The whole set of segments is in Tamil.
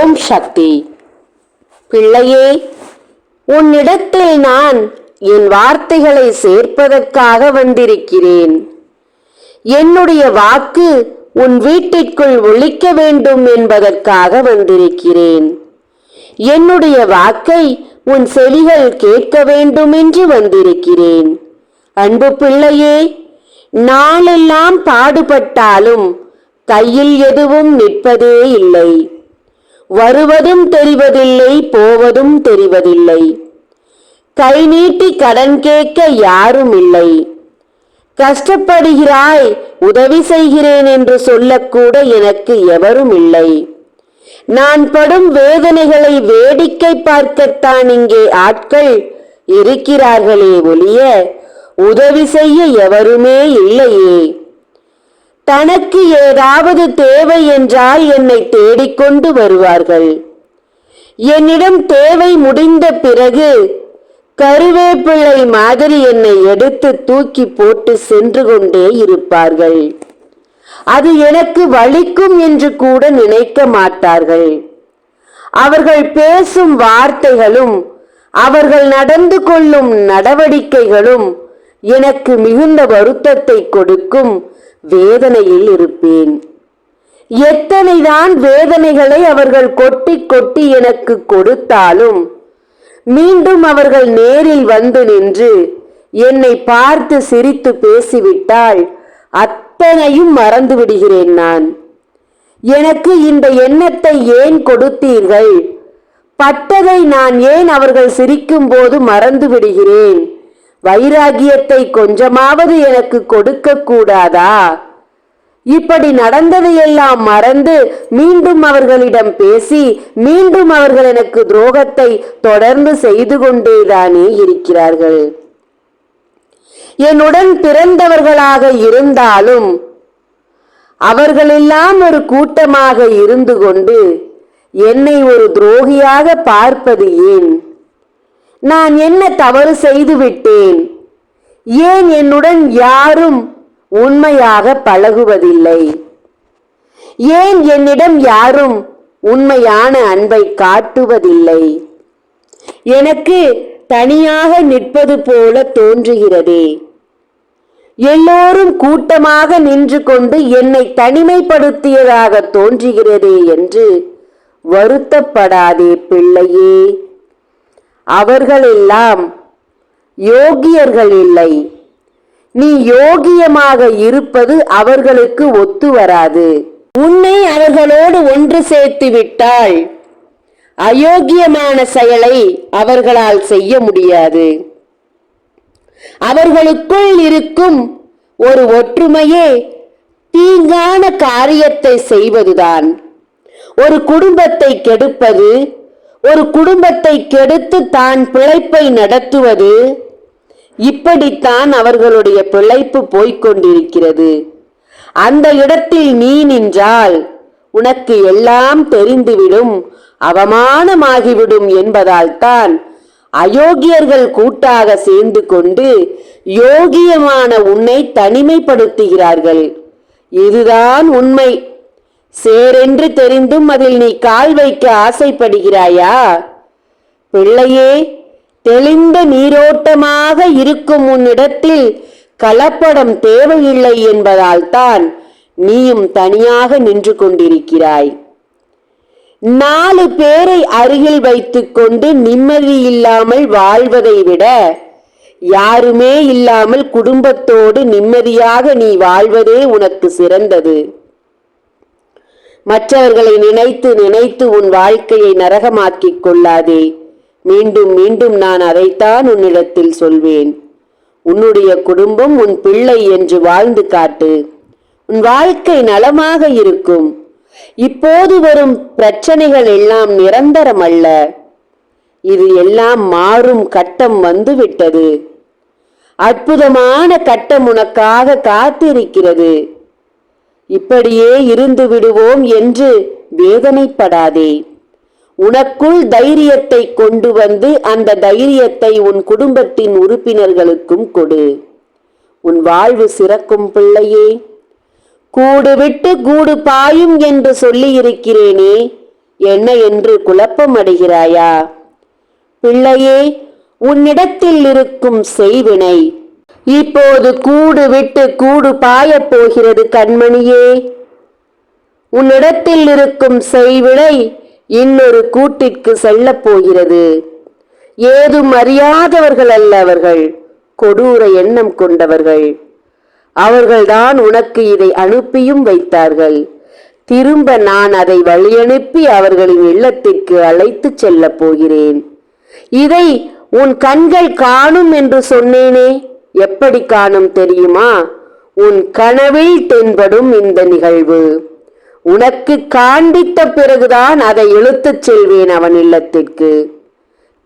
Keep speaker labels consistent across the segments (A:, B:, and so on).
A: ஓம் சக்தி. பிள்ளையே உன்னிடத்தில் நான் என் வார்த்தைகளை சேர்ப்பதற்காக வந்திருக்கிறேன். என்னுடைய வாக்கு உன் வீட்டிற்குள் ஒழிக்க வேண்டும் என்பதற்காக வந்திருக்கிறேன். என்னுடைய வாக்கை உன் செவிகள் கேட்க வேண்டும் என்று வந்திருக்கிறேன். அன்பு பிள்ளையே நாளெல்லாம் பாடுபட்டாலும் கையில் எதுவும் நிற்பதே இல்லை. வருவதும் தெரிவதில்லை போவதும் தெரிவதில்லை. கை நீட்டி கடன் கேட்க யாரும் இல்லை கஷ்டப்படுகிறாய் உதவி செய்கிறேன் என்று சொல்லக்கூட எனக்கு எவரும் இல்லை நான் படும் வேதனைகளை வேடிக்கை பார்க்கத்தான் இங்கே ஆட்கள் இருக்கிறார்களே ஒழிய உதவி செய்ய எவருமே இல்லையே. தனக்கு ஏதாவது தேவை என்றால் என்னை தேடிக்கொண்டு வருவார்கள். என்னிடம் தேவை முடிந்த பிறகு கருவேப்பிள்ளை மாதிரி என்னை எடுத்து தூக்கி போட்டு சென்று கொண்டே இருப்பார்கள். அது எனக்கு வலிக்கும் என்று கூட நினைக்க மாட்டார்கள். அவர்கள் பேசும் வார்த்தைகளும் அவர்கள் நடந்து கொள்ளும் நடவடிக்கைகளும் எனக்கு மிகுந்த வருத்தத்தை கொடுக்கும். வேதனையில் இருப்பேன். எத்தனைதான் வேதனைகளை அவர்கள் கொட்டி கொட்டி எனக்கு கொடுத்தாலும் மீண்டும் அவர்கள் நேரில் வந்து நின்று என்னை பார்த்து சிரித்து பேசிவிட்டால் அத்தனையும் மறந்து விடுகிறேன் நான். எனக்கு இந்த எண்ணத்தை ஏன் கொடுத்தீர்கள்? பட்டதை நான் ஏன் அவர்கள் சிரிக்கும் போது மறந்து விடுகிறேன் வைராகியத்தை கொஞ்சமாவது எனக்கு கொடுக்க கூடாதா? இப்படி நடந்ததையெல்லாம் மறந்து மீண்டும் அவர்களிடம் பேசி மீண்டும் அவர்கள் எனக்கு துரோகத்தை தொடர்ந்து செய்து கொண்டேதானே இருக்கிறார்கள். என்னுடன் பிறந்தவர்களாக இருந்தாலும் அவர்களெல்லாம் ஒரு கூட்டமாக இருந்து கொண்டு என்னை ஒரு துரோகியாக பார்ப்பது ஏன்? நான் என்ன தவறு செய்து விட்டேன் ஏன் என்னுடன் யாரும் உண்மையாக பழகுவதில்லை? ஏன் என்னிடம் யாரும் உண்மையான அன்பை காட்டுவதில்லை? எனக்கு தனியாக நிற்பது போல தோன்றுகிறதே. எல்லோரும் கூட்டமாக நின்று கொண்டு என்னை தனிமைப்படுத்தியதாக தோன்றுகிறதே என்று வருத்தப்படாதே பிள்ளையே. அவர்களெல்லாம் யோகியர்கள் இல்லை. நீ யோகியமாக இருப்பது அவர்களுக்கு ஒத்து வராது. உன்னை அவர்களோடு ஒன்று சேர்த்து விட்டால் அயோக்கியமான செயலை அவர்களால் செய்ய முடியாது. அவர்களுக்குள் இருக்கும் ஒரு ஒற்றுமையே தீங்கான காரியத்தை செய்வதுதான். ஒரு குடும்பத்தை கெடுப்பது ஒரு குடும்பத்தை கெடுத்து தான் பிழைப்பை நடத்துவது இப்படித்தான் அவர்களுடைய பிழைப்பு போய்கொண்டிருக்கிறது அந்த இடத்தில் நீ நின்றால் உனக்கு எல்லாம் தெரிந்துவிடும் அவமானமாகிவிடும் என்பதால் தான் அயோக்கியர்கள் கூட்டாக சேர்ந்து கொண்டு யோகியமான உன்னை தனிமைப்படுத்துகிறார்கள். இதுதான் உண்மை. சேரென்று தெரிந்தும் அதில் நீ கால் வைக்க ஆசைப்படுகிறாயா? பிள்ளையே தெளிந்த நீரோட்டமாக இருக்கும் உன்னிடத்தில் கலப்படம் தேவையில்லை என்பதால்தான் நீயும் தனியாக நின்று கொண்டிருக்கிறாய். நாலு பேரை அருகில் வைத்துக்கொண்டு நிம்மதி இல்லாமல் வாழ்வதை விட யாருமே இல்லாமல் குடும்பத்தோடு நிம்மதியாக நீ வாழ்வதே உனக்கு சிறந்தது. மற்றவர்களை நினைத்து நினைத்து உன் வாழ்க்கையை நரகமாக்கிக் கொள்ளாதே. மீண்டும் மீண்டும் நான் அதைத்தான் உன்னிடத்தில் சொல்வேன். உன்னுடைய குடும்பம் உன் பிள்ளை என்று வாழ்ந்து காட்டு. உன் வாழ்க்கை நலமாக இருக்கும். இப்போது வரும் பிரச்சனைகள் எல்லாம் நிரந்தரம் அல்ல. இது எல்லாம் மாறும் கட்டம் வந்துவிட்டது. அற்புதமான கட்டம் உனக்காக காத்திருக்கிறது. இப்படியே இருந்து விடுவோம் என்று வேதனைப்படாதே. உனக்குள் தைரியத்தை கொண்டு வந்து அந்த தைரியத்தை உன் குடும்பத்தின் உறுப்பினர்களுக்கும் கொடு. உன் வாழ்வு சிறக்கும் பிள்ளையே. கூடு விட்டு கூடு பாயும் என்று சொல்லியிருக்கிறேனே என்ன என்று குழப்பம் அடைகிறாயா பிள்ளையே உன்னிடத்தில் இருக்கும் செய்வினை இப்போது கூடு விட்டு கூடு பாயப் போகிறது கண்மணியே. உன்னிடத்தில் இருக்கும் செய்விடை இன்னொரு கூட்டிற்கு செல்லப் போகிறது. ஏதும் அறியாதவர்கள் அல்ல அவர்கள். கொடூர எண்ணம் கொண்டவர்கள். அவர்கள்தான் உனக்கு இதை அனுப்பியும் வைத்தார்கள். திரும்ப நான் அதை வழியனுப்பி அவர்களின் இல்லத்திற்கு அழைத்துச் செல்லப் போகிறேன். இதை உன் கண்கள் காணும் என்று சொன்னேனே. எப்படி காணும் தெரியுமா? உன் கனவில் தென்படும் இந்த நிகழ்வு. உனக்கு காண்பித்த பிறகுதான் அதை இழுத்துச் செல்வேன் அவன் இல்லத்திற்கு.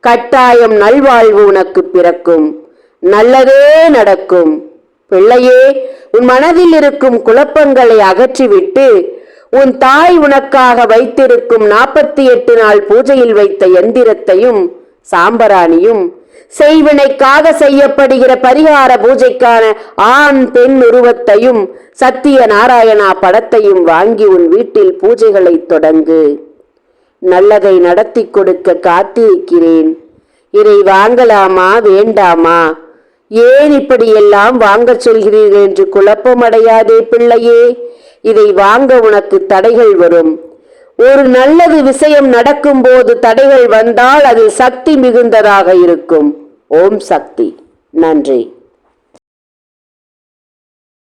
A: கட்டாயம் நல்வாழ்வு உனக்கு பிறக்கும். நல்லதே நடக்கும். பிள்ளையே உன் மனதில் இருக்கும் குழப்பங்களை அகற்றிவிட்டு உன் தாய் உனக்காக வைத்திருக்கும் நாற்பத்தி எட்டு நாள் பூஜையில் வைத்த எந்திரத்தையும் சாம்பராணியும் செய்வினைக்காக செய்யப்படுகிற பரிகார பூஜைக்கான ஆண் பெண் உருவத்தையும் சத்திய நாராயணா படத்தையும் வாங்கி உன் வீட்டில் பூஜைகளை தொடங்கு. நல்லதை நடத்தி கொடுக்க காத்திருக்கிறேன். இதை வாங்கலாமா வேண்டாமா? ஏன் இப்படியெல்லாம் வாங்கச் சொல்கிறீர்கள் என்று குழப்பமடையாதே பிள்ளையே. இதை வாங்க உனக்கு தடைகள் வரும். ஒரு நல்லது விஷயம் நடக்கும்போது தடைகள் வந்தால் அது சக்தி மிகுந்ததாக இருக்கும். ஓம் சக்தி. நன்றி.